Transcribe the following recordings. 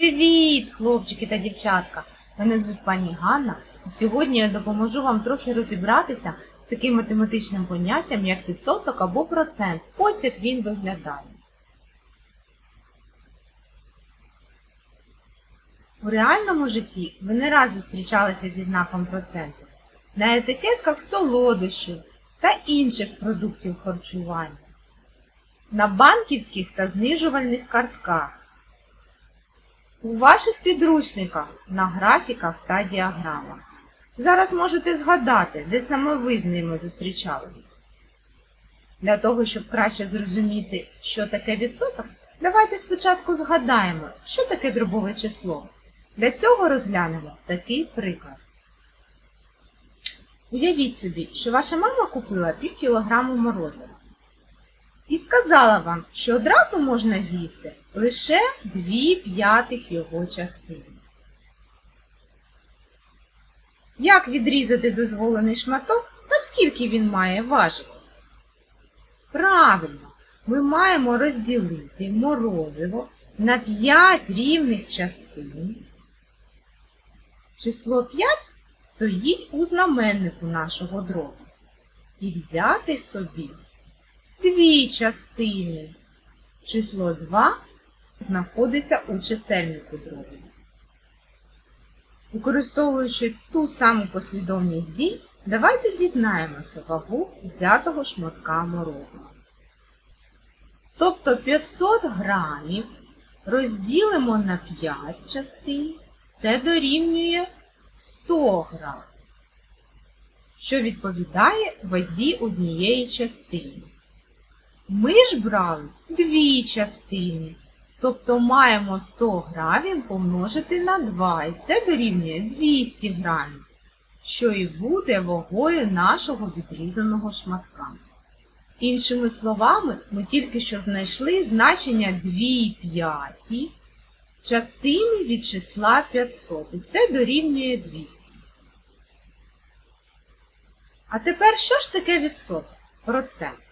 Привіт, хлопчики та дівчатка! Мене звуть пані Ганна, і сьогодні я допоможу вам трохи розібратися з таким математичним поняттям, як відсоток або процент. Ось як він виглядає. У реальному житті ви не раз зустрічалися зі знаком проценту на етикетках солодощів та інших продуктів харчування, на банківських та знижувальних картках. У ваших підручниках на графіках та діаграмах. Зараз можете згадати, де саме ви з ними зустрічалися. Для того, щоб краще зрозуміти, що таке відсоток, давайте спочатку згадаємо, що таке дробове число. Для цього розглянемо такий приклад. Уявіть собі, що ваша мама купила пів кілограму морозива і сказала вам, що одразу можна з'їсти лише 2 п'ятих його частини. Як відрізати дозволений шматок та скільки він має важити? Правильно, ми маємо розділити морозиво на 5 рівних частин. Число 5 стоїть у знаменнику нашого дробу. І взяти собі дві частини. Число 2 знаходиться у чисельнику дробу. Використовуючи ту саму послідовність дій, давайте дізнаємося вагу взятого шматка морозива. Тобто 500 грамів розділимо на 5 частин, це дорівнює 100 грам, що відповідає вазі однієї частини. Ми ж брали дві частини, тобто маємо 100 грамів помножити на 2, і це дорівнює 200 грамів, що і буде вагою нашого відрізаного шматка. Іншими словами, ми тільки що знайшли значення 2 п'яті частини від числа 500, і це дорівнює 200. А тепер що ж таке відсоток? Процент.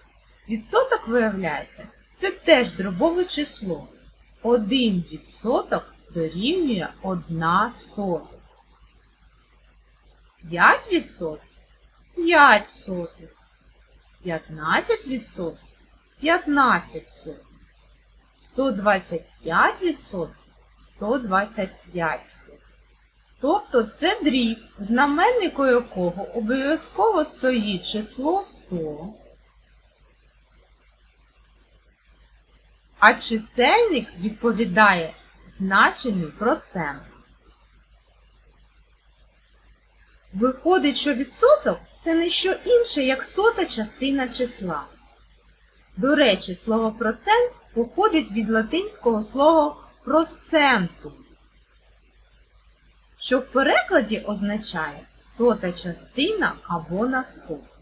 Відсоток, виявляється, це теж дробове число. 1 відсоток дорівнює 1 сотих. 5 відсотків – 5 сотих. 15 відсотків – 15 сотих. 125 відсотків – 125 сотих. Тобто це дріб, в знаменнику якого обов'язково стоїть число 100, а чисельник відповідає значенню процент. Виходить, що відсоток це не що інше, як сота частина числа. До речі, слово процент походить від латинського слова просенту, що в перекладі означає сота частина або наступна.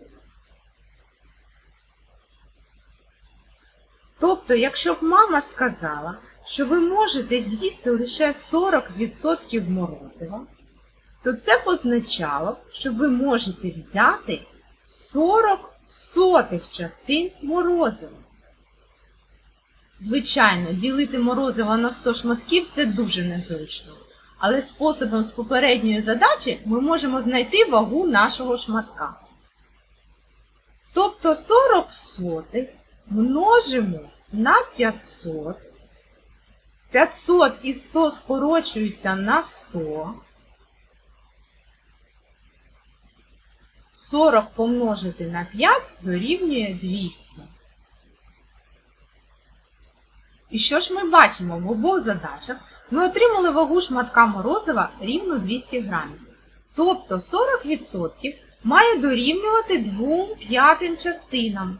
Тобто, якщо б мама сказала, що ви можете з'їсти лише 40% морозива, то це б означало, що ви можете взяти 40 сотих частин морозива. Звичайно, ділити морозиво на 100 шматків це дуже незручно. Але способом з попередньої задачі ми можемо знайти вагу нашого шматка. Тобто 40 сотих множимо на 500. 500 і 100 скорочуються на 100. 40 помножити на 5 дорівнює 200. І що ж ми бачимо в обох задачах? Ми отримали вагу шматка морозива рівно 200 грамів. Тобто 40% має дорівнювати 2 п'ятим частинам.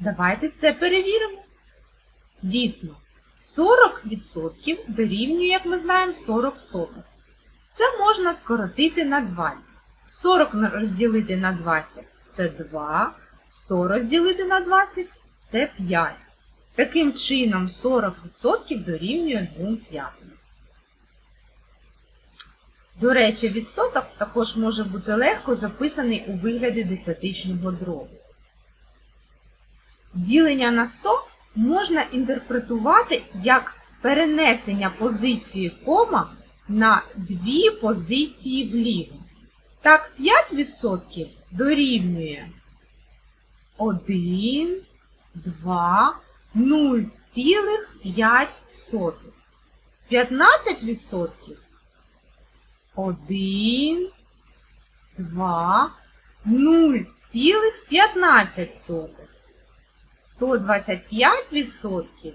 Давайте це перевіримо. Дійсно, 40% дорівнює, як ми знаємо, 40 сотих. Це можна скоротити на 20. 40 розділити на 20 це 2, 100 розділити на 20 це 5. Таким чином 40% дорівнює 2 п'ятим. До речі, відсоток також може бути легко записаний у вигляді десятичного дробу. Ділення на 100 можна інтерпретувати як перенесення позиції кома на дві позиції вліво. Так, 5% дорівнює 1, 2, 0,5. 15% 1, 2, 0,15. 125%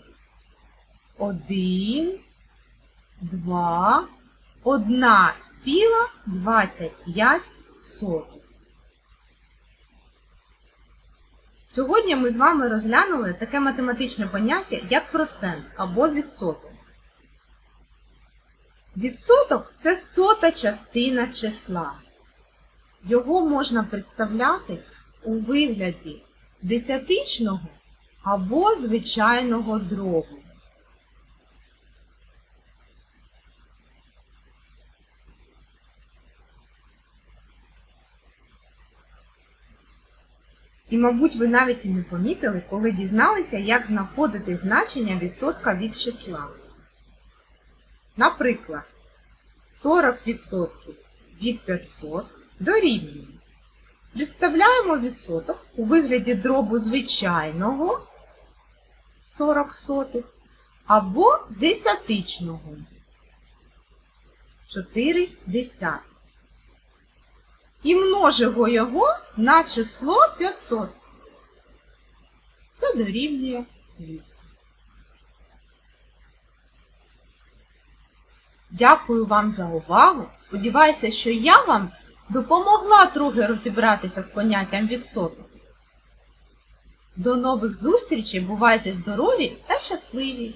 1, 2, 1,25. Сьогодні ми з вами розглянули таке математичне поняття, як процент або відсоток. Відсоток це сота частина числа. Його можна представляти у вигляді десятичного або звичайного дробу. І, мабуть, ви навіть і не помітили, коли дізналися, як знаходити значення відсотка від числа. Наприклад, 40% від 500 дорівнює. Представляємо відсоток у вигляді дробу звичайного 40 сотих або десятичного 4 десятих. І множимо його на число 500. Це дорівнює 200. Дякую вам за увагу. Сподіваюся, що я вам допомогла трохи розібратися з поняттям відсоток. До нових зустрічей, бувайте здорові та щасливі!